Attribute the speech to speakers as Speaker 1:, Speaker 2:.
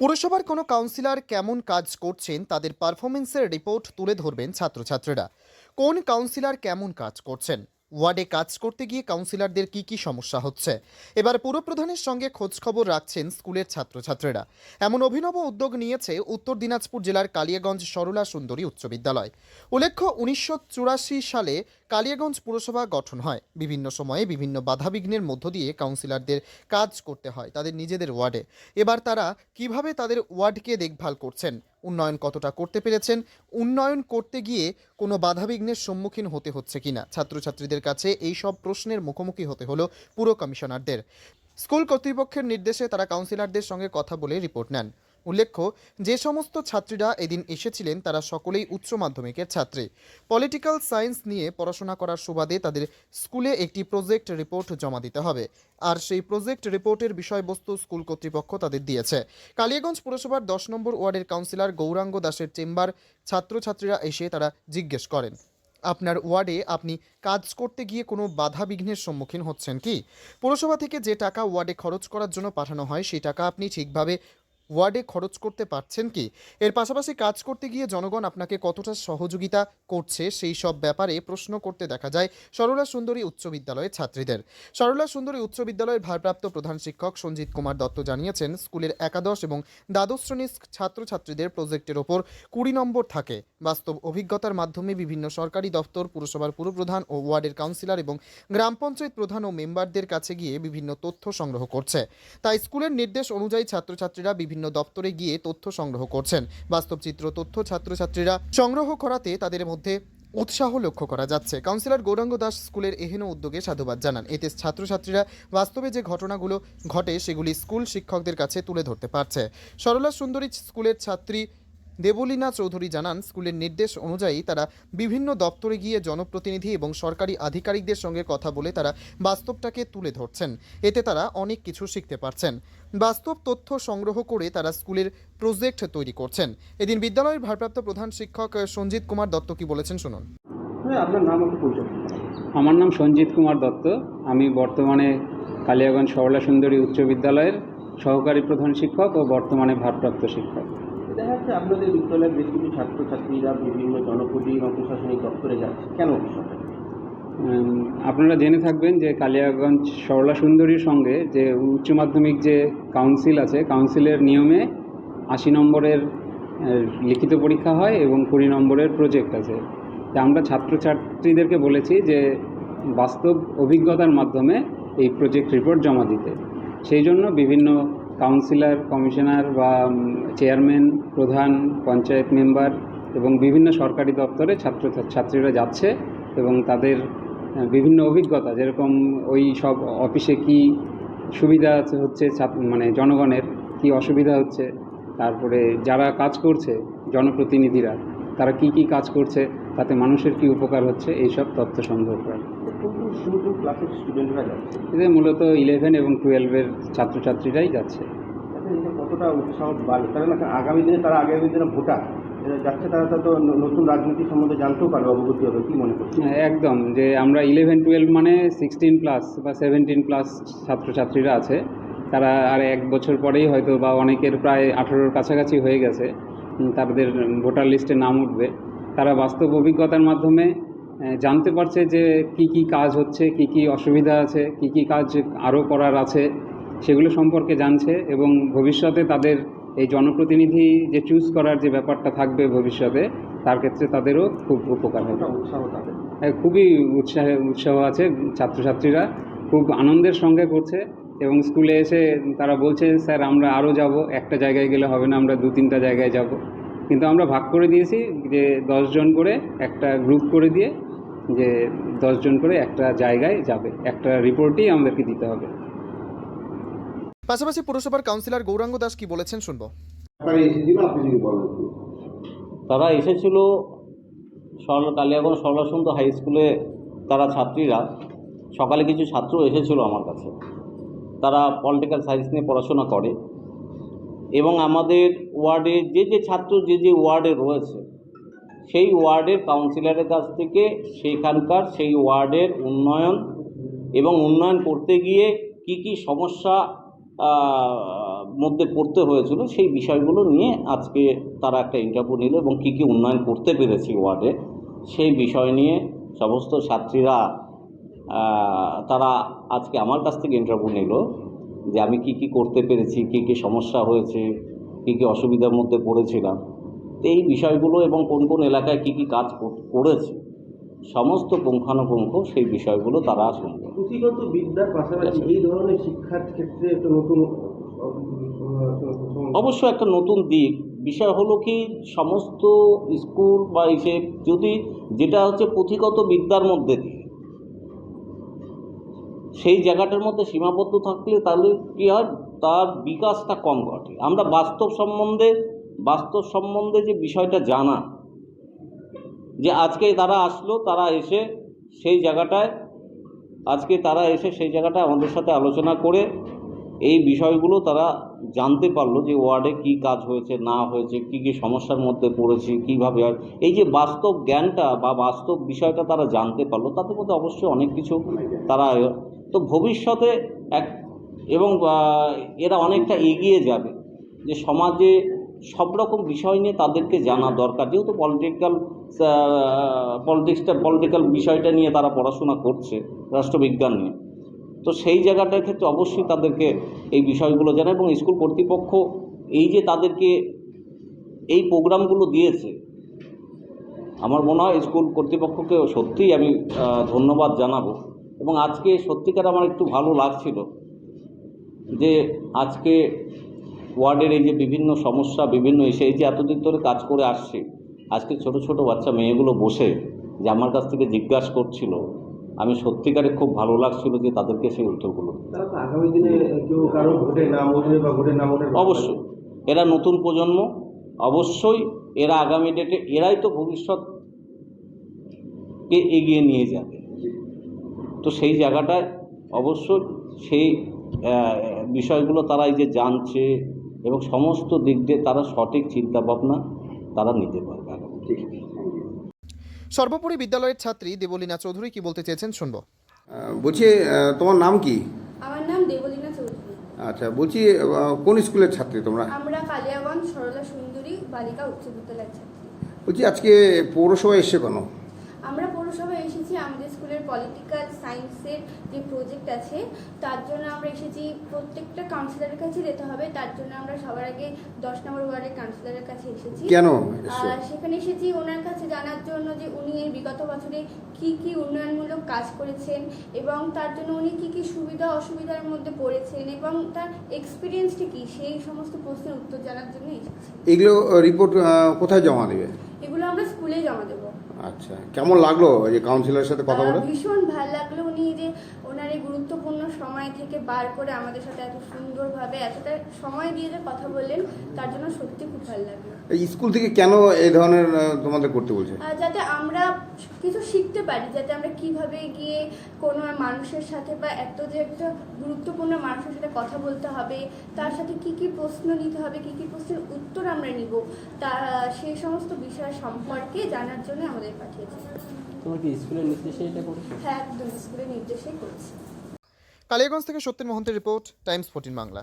Speaker 1: পুরসভার কোনো কাউন্সিলর কেমন কাজ করছেন তাদের পারফরমেন্সের রিপোর্ট তুলে ধরবেন ছাত্রছাত্রীরা। কোন কাউন্সিলর কেমন কাজ করছেন? ওয়ার্ডে কাজ করতে গিয়ে কাউন্সিলরদের কি কি সমস্যা হচ্ছে? এবার পুরপ্রধানের সঙ্গে খোঁজখবর রাখছেন স্কুলের ছাত্রছাত্রীরা। এমন অভিনব উদ্যোগ নিয়েছে উত্তর দিনাজপুর জেলার কালিয়াগঞ্জ সরলা সুন্দরী উচ্চ বিদ্যালয়। উল্লেখ্য, উনিশশো চুরাশি সালে কালিয়াগঞ্জ পুরসভা গঠন হয়। বিভিন্ন সময়ে বিভিন্ন বাধাবিঘ্নের মধ্য দিয়ে কাউন্সিলরদের কাজ করতে হয় তাদের নিজেদের ওয়ার্ডে। এবার তারা কীভাবে তাদের ওয়ার্ডকে দেখভাল করছেন? উন্নয়ন কতটা করতে পেরেছেন, উন্নয়ন করতে গিয়ে কোনো বাধাবিঘ্নের সম্মুখীন হতে হচ্ছে কিনা ছাত্রছাত্রীদের কাছে এই সব প্রশ্নের মুখোমুখি হতে হলো পুরো কমিশনারদের। স্কুল কর্তৃপক্ষের নির্দেশে তারা কাউন্সিলরদের সঙ্গে কথা বলে রিপোর্ট নেন। উল্লেখ্য, যে সমস্ত ছাত্রীরা এদিন এসেছিলেন তারা সকলেই উচ্চ মাধ্যমিকের ছাত্রী। পলিটিক্যাল সায়েন্স নিয়ে পড়াশোনা করার সুবাদে তাদের স্কুলে একটি প্রজেক্ট রিপোর্ট জমা দিতে হবে। আর সেই প্রজেক্ট রিপোর্টের বিষয়বস্তু স্কুল কর্তৃপক্ষ তাদের দিয়েছে। কালিয়াগঞ্জ পুরসভার দশ নম্বর ওয়ার্ডের কাউন্সিলর গৌরাঙ্গ দাসের চেম্বার ছাত্রছাত্রীরা এসে তারা জিজ্ঞেস করেন, আপনার ওয়ার্ডে আপনি কাজ করতে গিয়ে কোনো বাধা বিঘ্নের সম্মুখীন হচ্ছেন কি? পুরসভা থেকে যে টাকা ওয়ার্ডে খরচ করার জন্য পাঠানো হয়, সেই টাকা আপনি ঠিকভাবে ওয়ার্ডে খরচ করতে পারছেন কি? এর পাশাপাশি কাজ করতে গিয়ে জনগণ আপনাকে কতটা সহযোগিতা করছে সেই সব ব্যাপারে প্রশ্ন করতে দেখা যায় সরলা সুন্দরী উচ্চ বিদ্যালয়ের ছাত্রীদের। সরলা সুন্দরী উচ্চ বিদ্যালয়ের ভারপ্রাপ্ত প্রধান শিক্ষক সঞ্জিত কুমার দত্ত জানিয়েছেন, স্কুলের একাদশ এবং দ্বাদশ শ্রেণির ছাত্রছাত্রীদের প্রজেক্টের ওপর কুড়ি নম্বর থাকে। বাস্তব অভিজ্ঞতার মাধ্যমে বিভিন্ন সরকারি দপ্তর, পুরসভার পুরপ্রধান ও ওয়ার্ডের কাউন্সিলর এবং গ্রাম পঞ্চায়েত প্রধান ও মেম্বারদের কাছে গিয়ে বিভিন্ন তথ্য সংগ্রহ করছে। তাই স্কুলের নির্দেশ অনুযায়ী ছাত্রছাত্রীরা বিভিন্ন দপ্তরে গিয়ে তথ্য সংগ্রহ করছেন। বাস্তব চিত্র, তথ্য ছাত্রছাত্রীরা সংগ্রহ করাতে তাদের মধ্যে উৎসাহ লক্ষ্য করা যাচ্ছে। কাউন্সিলর গৌরাঙ্গ দাস স্কুলের এহেন উদ্যোগে সাধুবাদ জানান। এতে ছাত্রছাত্রীরা বাস্তবে যে ঘটনাগুলো ঘটে, সেগুলি স্কুল শিক্ষকদের কাছে তুলে ধরতে পারছে। সরলা সুন্দরী স্কুলের ছাত্রী দেবলীনা চৌধুরী জানান, স্কুলের নির্দেশ অনুযায়ী তারা বিভিন্ন দপ্তরে গিয়ে জনপ্রতিনিধি এবং সরকারি আধিকারিকদের সঙ্গে কথা বলে তারা বাস্তবটাকে তুলে ধরছেন। এতে তারা অনেক কিছু শিখতে পারছেন। বাস্তব তথ্য সংগ্রহ করে তারা স্কুলের প্রজেক্ট তৈরি করছেন। এদিন বিদ্যালয়ের ভারপ্রাপ্ত প্রধান শিক্ষক সঞ্জিত কুমার দত্ত কি বলেছেন শুনুন।
Speaker 2: হ্যাঁ আপনার নাম।
Speaker 3: আমার নাম সঞ্জিত কুমার দত্ত। আমি বর্তমানে কালিয়াগঞ্জ সরলা সুন্দরী উচ্চ বিদ্যালয়ের সহকারী প্রধান শিক্ষক ও বর্তমানে ভারপ্রাপ্ত শিক্ষক।
Speaker 2: দেখা যাচ্ছে আপনাদের বিদ্যালয়ের বেশ কিছু ছাত্রছাত্রীরা বিভিন্ন জনপ্রতি এবং প্রশাসনিক দপ্তরে যাচ্ছে। কেন বিষয়টা?
Speaker 3: আপনারা জেনে থাকবেন যে কালিয়াগঞ্জ সরলা সুন্দরীর সঙ্গে যে উচ্চ মাধ্যমিক যে কাউন্সিল আছে, কাউন্সিলের নিয়মে আশি নম্বরের লিখিত পরীক্ষা হয় এবং কুড়ি নম্বরের প্রজেক্ট আছে। তা আমরা ছাত্রছাত্রীদেরকে বলেছি যে বাস্তব অভিজ্ঞতার মাধ্যমে এই প্রজেক্ট রিপোর্ট জমা দিতে। সেই জন্য বিভিন্ন কাউন্সিলর, কমিশনার বা চেয়ারম্যান প্রধান, পঞ্চায়েত মেম্বার এবং বিভিন্ন সরকারি দপ্তরে ছাত্র ছাত্রীরা যাচ্ছে এবং তাদের বিভিন্ন অভিজ্ঞতা, যেরকম ওই সব অফিসে কি সুবিধা আছে হচ্ছে মানে জনগণের, কি অসুবিধা হচ্ছে? তারপরে যারা কাজ করছে, জনপ্রতিনিধিরা, তারা কি কি কাজ করছে? তাতে মানুষের কি উপকার হচ্ছে? এই সব তথ্য সংগ্রহ করা। এতে মূলত ইলেভেন এবং টুয়েলভের ছাত্রছাত্রীরাই যাচ্ছে।
Speaker 2: কতটা উৎসাহ বাড়বে? কারণ আগামী দিনে, তারা আগামী দিনে ভোটার। যাচ্ছে তারা তো নতুন রাজনীতি সম্বন্ধে জানতেও পারবে অবগতি হবে কি মনে করছে
Speaker 3: হ্যাঁ, একদম যে আমরা ইলেভেন টুয়েলভ মানে সিক্সটিন প্লাস বা সেভেন্টিন প্লাস ছাত্রছাত্রীরা আছে। তারা আর এক বছর পরেই হয়তো বা অনেকের প্রায় আঠেরোর কাছাকাছি হয়ে গেছে। তাদের ভোটার লিস্টে নাম উঠবে। তারা বাস্তব অভিজ্ঞতার মাধ্যমে জানতে পারছে যে কি কি কাজ হচ্ছে কি কি অসুবিধা আছে কি কি কাজ আরও করার আছে সেগুলো সম্পর্কে জানছে এবং ভবিষ্যতে তাদের এই জনপ্রতিনিধি যে চুজ করার যে ব্যাপারটা থাকবে ভবিষ্যতে তার ক্ষেত্রে তাদেরও খুব উপকার হবে। হ্যাঁ, খুবই উৎসাহে উৎসাহ আছে ছাত্রছাত্রীরা খুব আনন্দের সঙ্গে করছে এবং স্কুলে এসে তারা বলছে স্যার আমরা আরও যাব একটা জায়গায় গেলে হবে না আমরা দু তিনটা জায়গায় যাব। কিন্তু আমরা ভাগ করে দিয়েছি যে দশজন করে একটা গ্রুপ করে দিয়ে যে দশজন করে একটা জায়গায় যাবে। একটা রিপোর্টই আমাদেরকে দিতে হবে।
Speaker 1: পাশাপাশি পুরসভার কাউন্সিলর গৌরাঙ্গ দাস কি বলেছেন শুনব।
Speaker 4: তারা এসেছিল সরলা কালিয়াগঞ্জ সরলাসুন্দর হাই স্কুলে তারা ছাত্রীরা সকালে কিছু ছাত্র এসেছিল আমার কাছে তারা পলিটিক্যাল সায়েন্স নিয়ে পড়াশোনা করে এবং আমাদের ওয়ার্ডে যে যে ছাত্র যে যে ওয়ার্ডে রয়েছে সেই ওয়ার্ডের কাউন্সিলরের কাছ থেকে সেখানকার সেই ওয়ার্ডের উন্নয়ন এবং উন্নয়ন করতে গিয়ে কি কি সমস্যা মধ্যে পড়তে হয়েছিল, সেই বিষয়গুলো নিয়ে আজকে তারা একটা ইন্টারভিউ নিল এবং কী কী উন্নয়ন করতে পেরেছি ওয়ার্ডে সেই বিষয় নিয়ে সমস্ত ছাত্রীরা তারা আজকে আমার কাছ থেকে ইন্টারভিউ নিল যে আমি কি কি করতে পেরেছি, কি কি সমস্যা হয়েছে, কি কি অসুবিধার মধ্যে পড়েছিলাম। এই বিষয়গুলো এবং কোন কোন এলাকায় কি কি কাজ কর- করেছে সমস্ত পুঙ্খানুপুঙ্খ সেই বিষয়গুলো তারা শুনবে।
Speaker 2: পুঁথিগত বিদ্যার পাশাপাশি এই ধরনের শিক্ষার ক্ষেত্রে একটা নতুন
Speaker 4: অবশ্য একটা নতুন দিক। বিষয় হলো কি সমস্ত স্কুল বা এসে যদি যেটা হচ্ছে পুঁথিগত বিদ্যার মধ্যে দিয়ে সেই জায়গাটার মধ্যে সীমাবদ্ধ থাকলে তাহলে কী হয় তার বিকাশটা কম ঘটে। আমরা বাস্তব সম্বন্ধে বাস্তব সম্বন্ধে যে বিষয়টা জানা যে আজকে তারা আসলো, তারা এসে সেই জায়গাটায়, আজকে তারা এসে সেই জায়গাটায় আমাদের সাথে আলোচনা করে এই বিষয়গুলো তারা জানতে পারল যে ওয়ার্ডে কি কাজ হয়েছে, না হয়েছে, কি কি সমস্যার মধ্যে পড়েছে, কীভাবে হয়। এই যে বাস্তব জ্ঞানটা বা বাস্তব বিষয়টা তারা জানতে পারল, তাদের মধ্যে অবশ্যই অনেক কিছু তারা তো ভবিষ্যতে এক, এবং এরা অনেকটা এগিয়ে যাবে। যে সমাজে সব রকম বিষয় নিয়ে তাদেরকে জানা দরকার। যেহেতু পলিটিক্যাল পলিটিক্সটা পলিটিক্যাল বিষয়টা নিয়ে তারা পড়াশোনা করছে রাষ্ট্রবিজ্ঞান নিয়ে। তো সেই জায়গাটার ক্ষেত্রে অবশ্যই তাদেরকে এই বিষয়গুলো জানা এবং স্কুল কর্তৃপক্ষ এই যে তাদেরকে এই প্রোগ্রামগুলো দিয়েছে, আমার মনে হয় স্কুল কর্তৃপক্ষকে সত্যিই আমি ধন্যবাদ জানাব। এবং আজকে সত্যিকার আমার একটু ভালো লাগছিল যে আজকে ওয়ার্ডের এই যে বিভিন্ন সমস্যা বিভিন্ন এসে এই যে এতদিন ধরে কাজ করে আসছে আজকে ছোট ছোট বাচ্চা মেয়েগুলো বসে যে আমার কাছ থেকে জিজ্ঞাসা করছিল আমি সত্যিকারে খুব ভালো লাগছিল যে তাদেরকে সেই উত্তরগুলো। অবশ্যই। এরা নতুন প্রজন্ম অবশ্যই এরা আগামী ডেটে এরাই তো ভবিষ্যৎকে এগিয়ে নিয়ে যাবে। তো সেই জায়গাটায় অবশ্যই সেই বিষয়গুলো তারা এই যে জানছে এবং সমস্ত দিক দিয়ে তারা সঠিক চিন্তা ভাবনা তারা নিতে পারবে
Speaker 1: সর্বোপরি বিদ্যালয়ের ছাত্রী দেবলীনা চৌধুরী কি বলতে চেয়েছেন? শুনব।
Speaker 5: বলছি তোমার নাম কি?
Speaker 6: আমার নাম দেবলীনা চৌধুরী।
Speaker 5: আচ্ছা বলছি কোন স্কুলের ছাত্রী তোমরা?
Speaker 6: আমরা কালিয়াগঞ্জ সরলা সুন্দরী বালিকা উচ্চ বিদ্যালয়ের ছাত্রী।
Speaker 5: বলছি আজকে পৌরসভায় এসছে কেন?
Speaker 6: আমরা পৌরসভায় এসেছি আমাদের স্কুলের পলিটিক্যাল সায়েন্সের যে প্রজেক্ট আছে তার জন্য আমরা এসেছি। প্রত্যেকটা কাউন্সিলরের কাছে যেতে হবে তার জন্য আমরা সবার আগে দশ নম্বর ওয়ার্ডের কাউন্সিলরের কাছে এসেছি।
Speaker 5: কেন
Speaker 6: আর সেখানে এসেছি ওনার কাছে জানার জন্য যে উনি এই বিগত বছরে কি কি উন্নয়নমূলক কাজ করেছেন এবং তার জন্য উনি কি কি সুবিধা অসুবিধার মধ্যে পড়েছেন এবং তার এক্সপিরিয়েন্সটি কি? সেই সমস্ত প্রশ্নের উত্তর জানার জন্য এসেছি।
Speaker 5: এগুলো রিপোর্ট কোথায় জমা দেবে?
Speaker 6: এগুলো আমরা স্কুলে জমা দেবো।
Speaker 5: আচ্ছা কেমন লাগল এই যে কাউন্সিলরের সাথে কথা বলে?
Speaker 6: ভীষণ ভালো লাগল উনি যে ওনার এই গুরুত্বপূর্ণ সময় থেকে বার করে আমাদের সাথে এত সুন্দরভাবে এতটা সময় দিয়ে যে কথা বললেন তার জন্য সত্যি খুব ভালো লাগল।
Speaker 5: এই স্কুল থেকে কেন এই ধরনের তোমাদের করতে বলছে?
Speaker 6: যাতে আমরা কিছু শিখতে পারি যাতে আমরা কীভাবে গিয়ে কোনো মানুষের সাথে বা এত যে একটা গুরুত্বপূর্ণ মানুষের সাথে কথা বলতে হবে তার সাথে কি কি প্রশ্ন নিতে হবে কি কি প্রশ্নের উত্তর আমরা নিব তা সেই সমস্ত বিষয় সম্পর্কে জানার জন্য আমাদের পাঠিয়েছে।
Speaker 7: তোমার কি স্কুলের নির্দেশে এটা করেছ?
Speaker 6: হ্যাঁ একদম স্কুলের নির্দেশেই করছি।
Speaker 1: কালিয়াগঞ্জ থেকে সত্যেন মহন্তের রিপোর্ট টাইমস ফোর্টিন বাংলা।